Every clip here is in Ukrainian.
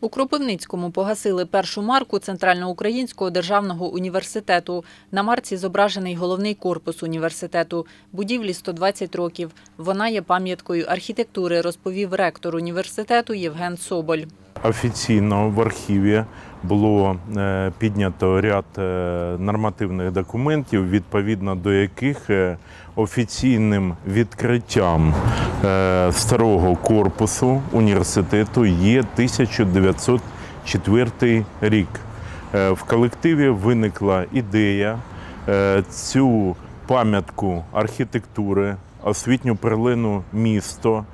У Кропивницькому погасили першу марку Центральноукраїнського державного університету. На марці зображений головний корпус університету. Будівлі 120 років. Вона є пам'яткою архітектури, розповів ректор університету Євген Соболь. Офіційно в архіві було е, піднято ряд е, нормативних документів, відповідно до яких е, офіційним відкриттям старого корпусу університету є 1904 рік. В колективі виникла ідея цю пам'ятку архітектури, освітню перлину місто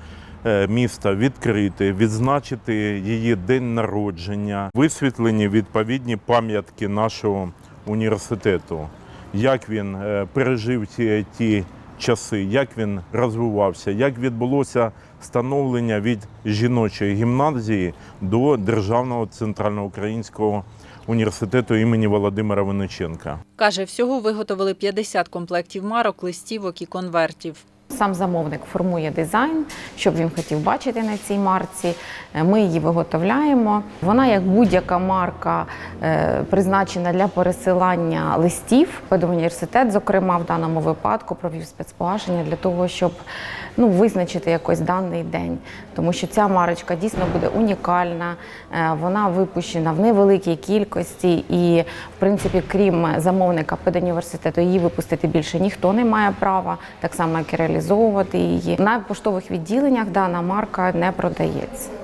міста відкрити, відзначити її день народження, висвітлені відповідні пам'ятки нашого університету, як він е, пережив ті, ті часи, як він розвивався, як відбулося становлення від жіночої гімназії до Державного центральноукраїнського університету імені Володимира Винниченка. Каже, всього виготовили 50 комплектів марок, листівок і конвертів. Сам замовник формує дизайн, що б він хотів бачити на цій марці. Е, Ми її виготовляємо. Вона, як будь-яка марка, е, призначена для пересилання листів. Педуніверситет, зокрема, в даному випадку провів спецпогашення для того, щоб ну, визначити якось даний день. Тому що ця марочка дійсно буде унікальна, е, вона випущена в невеликій кількості, і, в принципі, крім замовника педуніверситету, її випустити більше ніхто не має права, так само як і реалізовувати її. На поштових відділеннях дана марка не продається.